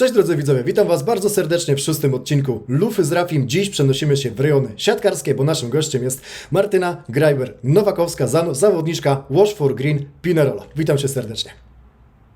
Cześć drodzy widzowie, witam Was bardzo serdecznie w szóstym odcinku Lufy z Rafim. Dziś przenosimy się w rejony siatkarskie, bo naszym gościem jest Martyna Grajber-Nowakowska, za- zawodniczka Wash for Green Pinerola. Witam Cię serdecznie.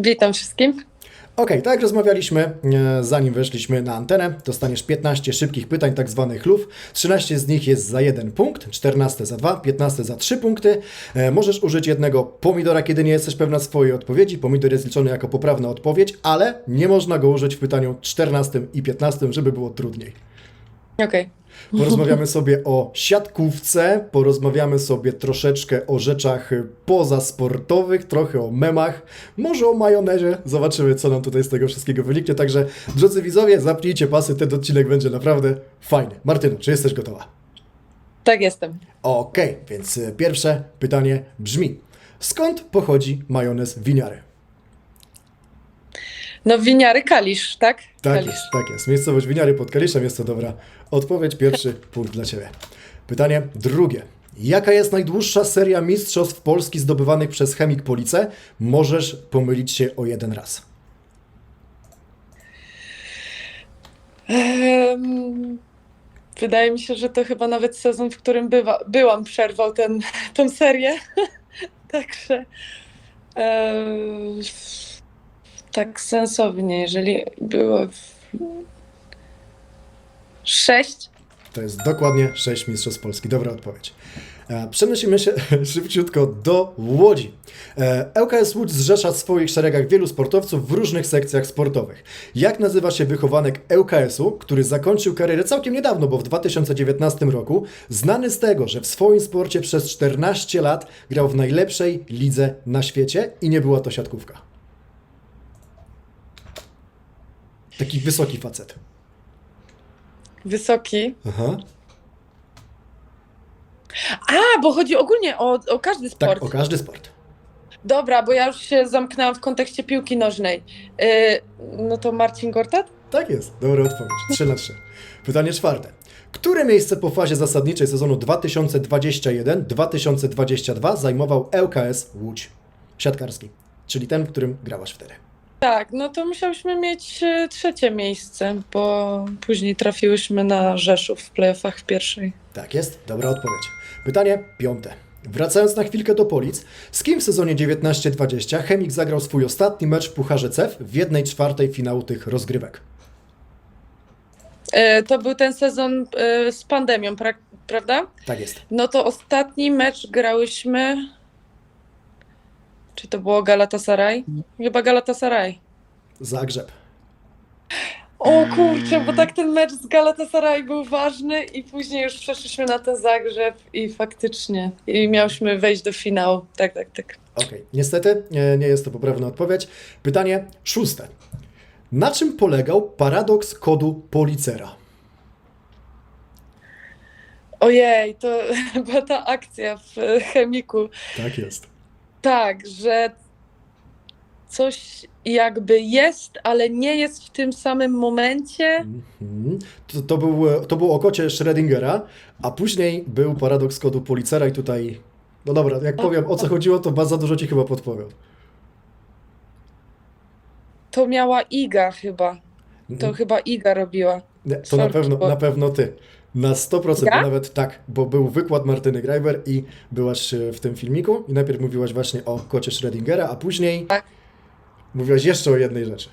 Witam wszystkim. Okej, tak jak rozmawialiśmy, e, zanim weszliśmy na antenę, dostaniesz 15 szybkich pytań, tak zwanych luf. 13 z nich jest za jeden punkt, 14 za 2, 15 za 3 punkty. E, możesz użyć jednego pomidora, kiedy nie jesteś pewna swojej odpowiedzi. Pomidor jest liczony jako poprawna odpowiedź, ale nie można go użyć w pytaniu 14 i 15, żeby było trudniej. Okej. Porozmawiamy sobie o siatkówce, porozmawiamy sobie troszeczkę o rzeczach pozasportowych, trochę o memach, może o majonezie. Zobaczymy, co nam tutaj z tego wszystkiego wyniknie. Także, drodzy widzowie, zapnijcie pasy, ten odcinek będzie naprawdę fajny. Martyno, czy jesteś gotowa? Tak jestem. Okej, więc y, pierwsze pytanie brzmi: skąd pochodzi majonez winiary? No winiary Kalisz, tak? Tak Kalisz. jest, tak jest. Miejscowość Winiary pod Kaliszem jest to dobra odpowiedź. Pierwszy punkt dla Ciebie. Pytanie drugie. Jaka jest najdłuższa seria mistrzostw Polski zdobywanych przez Chemik Police? Możesz pomylić się o jeden raz. Em, wydaje mi się, że to chyba nawet sezon, w którym bywa, byłam, przerwał ten, tę serię. Także em, tak sensownie, jeżeli było w... sześć. To jest dokładnie 6 mistrzostw Polski. Dobra odpowiedź. E, Przenosimy się szybciutko do Łodzi. E, ŁKS Łódź zrzesza w swoich szeregach wielu sportowców w różnych sekcjach sportowych. Jak nazywa się wychowanek ŁKS-u, który zakończył karierę całkiem niedawno, bo w 2019 roku, znany z tego, że w swoim sporcie przez 14 lat grał w najlepszej lidze na świecie i nie była to siatkówka. Taki wysoki facet. Wysoki. Aha. A, bo chodzi ogólnie o, o każdy sport. Tak, o każdy sport. Dobra, bo ja już się zamknęłam w kontekście piłki nożnej. Yy, no to Marcin Gortat? Tak jest, dobra odpowiedź. 3 na 3. Pytanie czwarte. Które miejsce po fazie zasadniczej sezonu 2021-2022 zajmował ŁKS Łódź? Siatkarski, czyli ten, w którym grałaś wtedy. Tak, no to musiałyśmy mieć e, trzecie miejsce, bo później trafiłyśmy na Rzeszów w playoffach w pierwszej. Tak jest, dobra odpowiedź. Pytanie piąte. Wracając na chwilkę do Polic, z kim w sezonie 19-20 Chemik zagrał swój ostatni mecz w Pucharze CEF w jednej czwartej finału tych rozgrywek? E, to był ten sezon e, z pandemią, pra prawda? Tak jest. No to ostatni mecz grałyśmy. Czy to było Galatasaray? Chyba Galatasaray. Zagrzeb. O kurczę, bo tak ten mecz z Galatasaray był ważny i później już przeszliśmy na ten Zagrzeb i faktycznie i miałyśmy wejść do finału. Tak, tak, tak. Okej, niestety nie, nie jest to poprawna odpowiedź. Pytanie szóste. Na czym polegał paradoks kodu Policera? Ojej, to była ta akcja w e, chemiku. Tak jest. Tak, że coś jakby jest, ale nie jest w tym samym momencie. Mhm. To, to, był, to było o kocie Schrödingera, a później był paradoks kodu Policera i tutaj... No dobra, jak powiem o co chodziło, to za dużo Ci chyba podpowiem. To miała Iga chyba. To Mhm. chyba Iga robiła. Nie, to na pewno, bo- na pewno Ty. Na 100%, Ja? nawet tak, bo był wykład Martyny Greiber i byłaś e, w tym filmiku i najpierw mówiłaś właśnie o kocie Schrödingera, a później Tak. mówiłaś jeszcze o jednej rzeczy.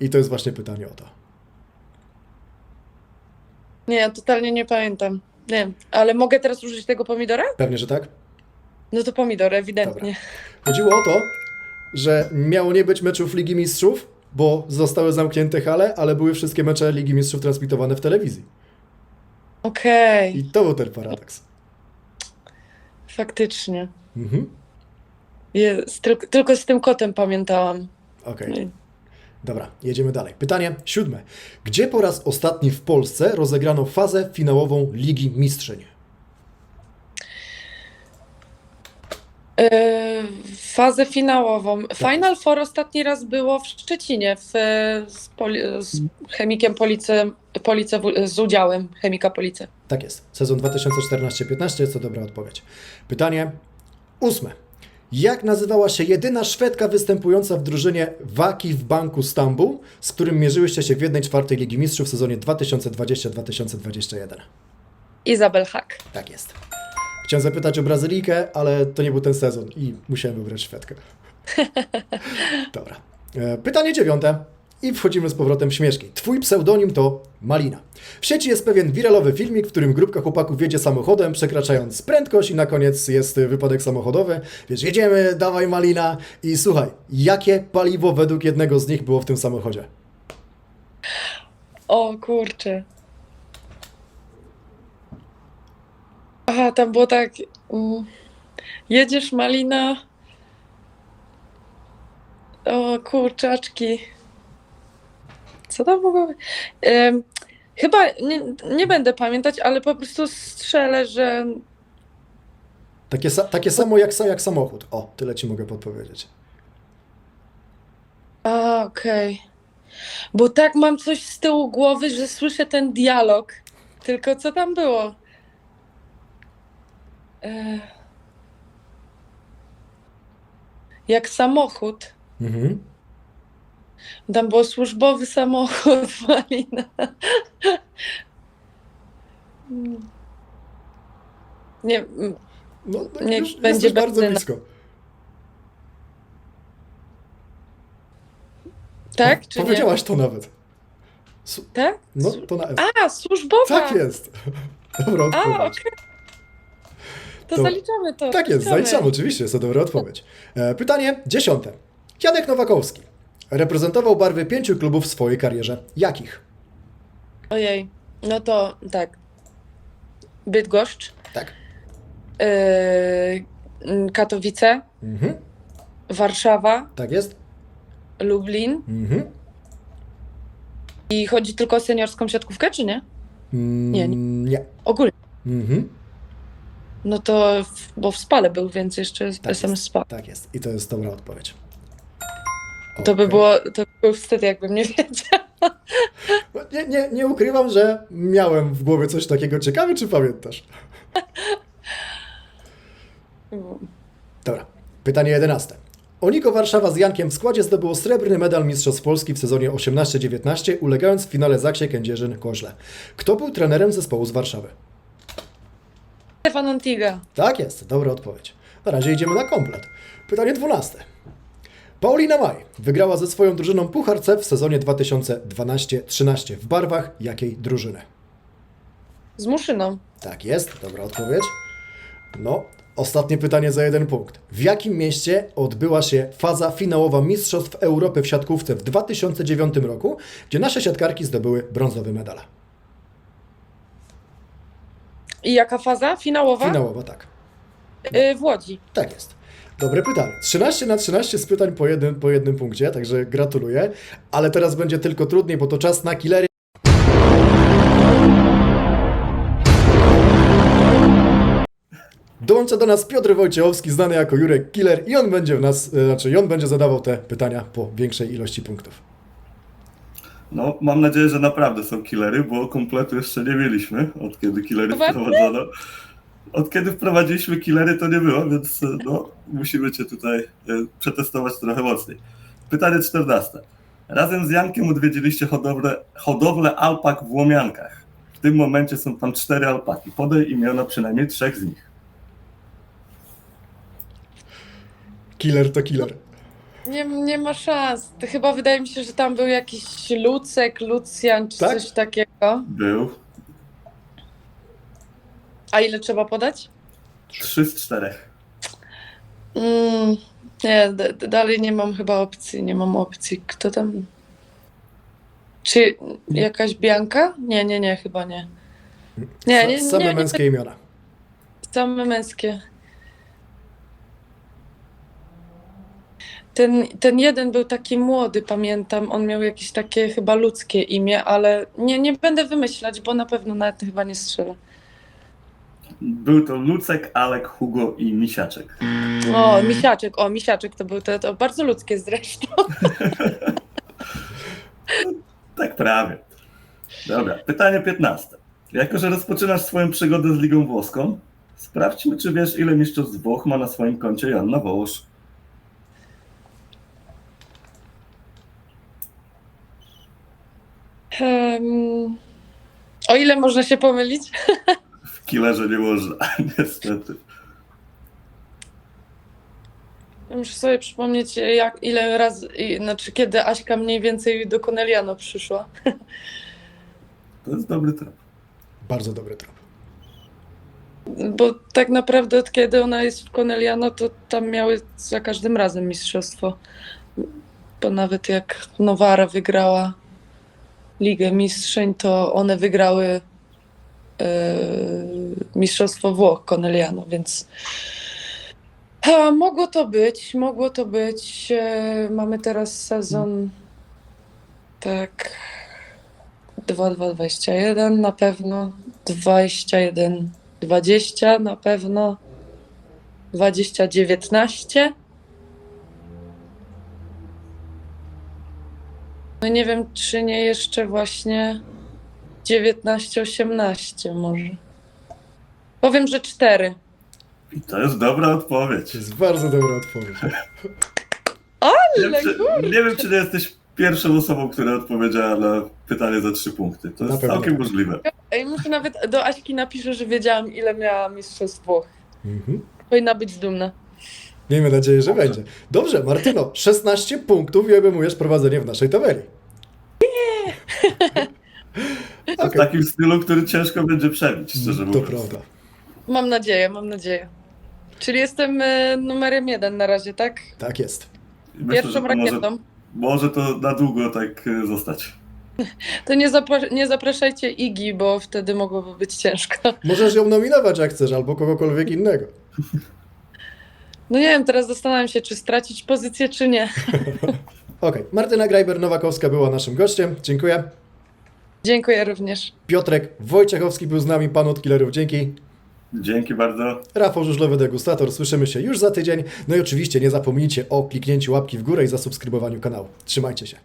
I to jest właśnie pytanie o to. Nie, ja totalnie nie pamiętam. Nie ale mogę teraz użyć tego pomidora? Pewnie, że tak? No to pomidor, ewidentnie. Chodziło o to, że miało nie być meczów Ligi Mistrzów, bo zostały zamknięte hale, ale były wszystkie mecze Ligi Mistrzów transmitowane w telewizji. Okej, I to był ten paradoks. faktycznie. Mhm. Jest, tylko, tylko z tym kotem pamiętałam. Okej. Dobra, jedziemy dalej. Pytanie siódme. Gdzie po raz ostatni w Polsce rozegrano fazę finałową Ligi Mistrzyń? Fazę finałową. Final Four ostatni raz było w Szczecinie w, z, poli, z chemikiem Police, Police z udziałem chemika Police. Tak jest. Sezon 2014-15 jest to dobra odpowiedź. Pytanie ósme. Jak nazywała się jedyna Szwedka występująca w drużynie Waki w Banku Stambuł, z którym mierzyłyście się w 1-4 Ligi Mistrzów w sezonie 2020-2021? Izabel Hack. Tak jest. Chciałem zapytać o Brazylijkę, ale to nie był ten sezon i musiałem wybrać Szwedkę. Dobra. E, Pytanie dziewiąte. I wchodzimy z powrotem w śmieszki. Twój pseudonim to Malina. W sieci jest pewien wiralowy filmik, w którym grupka chłopaków jedzie samochodem, przekraczając prędkość i na koniec jest wypadek samochodowy. Wiesz, jedziemy, dawaj Malina i słuchaj, jakie paliwo według jednego z nich było w tym samochodzie? O kurczę. Aha, tam było tak. mm, Jedziesz, Malina. O kurczaczki. Co tam mogło być? Em, Chyba nie, nie będę pamiętać, ale po prostu strzelę, że Takie, sa- takie samo jak, sa- jak samochód. O, tyle ci mogę podpowiedzieć. A, okej. Bo tak mam coś z tyłu głowy, że słyszę ten dialog. Tylko co tam było? E... Jak samochód. Mhm. Tam było służbowy samochód, Malina. Nie, mm, No, Niech już będzie bardzo blisko. tak czy nie? Powiedziałaś to nawet. Su- Tak? no, to na. A, służbowa! Tak jest. Dobra A, odpowiedź. To, To- zaliczamy to. Tak jest, zaliczamy. zaliczam, oczywiście, jest to dobra odpowiedź. E, Pytanie dziesiąte. Janek Nowakowski reprezentował barwy pięciu klubów w swojej karierze. Jakich? Ojej, no to tak. Bydgoszcz, Tak. yy, Katowice, Mhm. Warszawa, Tak jest? Lublin. Mhm. I chodzi tylko o seniorską siatkówkę, czy nie? Mm, Nie, Nie. Ogólnie. Mhm. No to, w, bo w Spale był, więc jeszcze Tak SM jest. Spa. Tak jest. I to jest dobra odpowiedź. To by było, to by był wstyd, jakbym nie wiedział. Nie, nie, nie ukrywam, że miałem w głowie coś takiego. Ciekawe, czy pamiętasz? Dobra. Pytanie 11. Oniko Warszawa z Jankiem w składzie zdobyło srebrny medal Mistrzostw Polski w sezonie 18-19, ulegając w finale Zaksie Kędzierzyn-Koźle. Kto był trenerem zespołu z Warszawy? Stefan Antiga. Tak jest, dobra odpowiedź. Na razie idziemy na komplet. Pytanie 12. Paulina Maj wygrała ze swoją drużyną Puchar C w sezonie 2012-13 w barwach jakiej drużyny? Z Muszyną. Tak jest, dobra odpowiedź. No, ostatnie pytanie za jeden punkt. W jakim mieście odbyła się faza finałowa Mistrzostw Europy w siatkówce w 2009 roku, gdzie nasze siatkarki zdobyły brązowy medal? I jaka faza? Finałowa? Finałowa, tak. Y, w Łodzi. Tak jest. Dobre pytanie. 13 na 13 z pytań po jednym, po jednym punkcie, także gratuluję. Ale teraz będzie tylko trudniej, bo to czas na killery. Dołącza do nas Piotr Wojciechowski, znany jako Jurek Killer i on będzie w nas, e, znaczy on będzie zadawał te pytania po większej ilości punktów. No, mam nadzieję, że naprawdę są killery, bo kompletu jeszcze nie mieliśmy, od kiedy killery wprowadzono. Od kiedy wprowadziliśmy killery, to nie było, więc no, musimy cię tutaj e, przetestować trochę mocniej. Pytanie 14. Razem z Jankiem odwiedziliście hodowlę, hodowlę alpak w Łomiankach. W tym momencie są tam cztery alpaki. Podaj imiona przynajmniej trzech z nich. Killer to killer. Nie, nie ma szans. To chyba wydaje mi się, że tam był jakiś Lucek, Lucjan czy Tak? coś takiego. Był A ile trzeba podać? trzy z czterech. Mm, nie, d- d- dalej nie mam chyba opcji. Nie mam opcji. Kto tam? Czy jakaś Bianka? Nie, nie, nie, chyba nie. Nie, nie, Same nie, nie, męskie imiona. Same męskie. Ten, ten jeden był taki młody, pamiętam. On miał jakieś takie chyba ludzkie imię, ale nie, nie będę wymyślać, bo na pewno nawet chyba nie strzelę. Był to Lucek, Alek, Hugo i Misiaczek. O, misiaczek, o, misiaczek to był to, to bardzo ludzkie zresztą. Tak prawie. Dobra, pytanie 15. Jako, że rozpoczynasz swoją przygodę z Ligą Włoską, Sprawdźmy, czy wiesz, ile mistrzostw Włoch ma na swoim koncie Joanna Wołosz. Em, o ile można się pomylić? W killerze nie można, niestety. Ja Muszę sobie przypomnieć, jak, ile razy, i- znaczy kiedy Aśka mniej więcej do Corneliano przyszła. To jest dobry trop. Bardzo dobry trop. Bo tak naprawdę od kiedy ona jest w Corneliano, to tam miały za każdym razem mistrzostwo. Bo nawet jak Nowara wygrała Ligę Mistrzeń, to one wygrały e, Mistrzostwo Włoch Corneliano, więc a, mogło to być, mogło to być. E, mamy teraz sezon tak 2-2-21 na pewno, 21 20 na pewno, 20 No nie wiem, czy nie jeszcze właśnie 19 18 może. Powiem, że 4. I to jest dobra odpowiedź. To jest bardzo dobra odpowiedź. Nie wiem, Ale czy, nie wiem, czy nie jesteś pierwszą osobą, która odpowiedziała na pytanie za trzy punkty. To Na jest pewno. całkiem możliwe. Ej, może nawet do Aśki napiszę, że wiedziałam, ile miała mistrzostw Włoch. Mhm. Powinna być dumna. Miejmy nadzieję, że będzie. Dobrze, Martyno, 16 punktów i obejmujesz prowadzenie w naszej tabeli. W Okej, takim stylu, który ciężko będzie przebić, szczerze to mówiąc. prawda. Mam nadzieję, mam nadzieję. Czyli jestem e, numerem jeden na razie, tak? Tak jest. Myślę, Pierwszą to może, rakietą. może to na długo tak e, zostać. To nie, zapra- nie zapraszajcie Igi, bo wtedy mogłoby być ciężko. Możesz ją nominować jak chcesz, albo kogokolwiek innego. No nie wiem, teraz zastanawiam się, czy stracić pozycję, czy nie. Okej, Martyna Grajber-Nowakowska była naszym gościem. Dziękuję. Dziękuję również. Piotrek Wojciechowski był z nami, pan od killerów. Dzięki. Dzięki bardzo. Rafał Żużlowy Degustator. Słyszymy się już za tydzień. No i oczywiście nie zapomnijcie o kliknięciu łapki w górę i zasubskrybowaniu kanału. Trzymajcie się.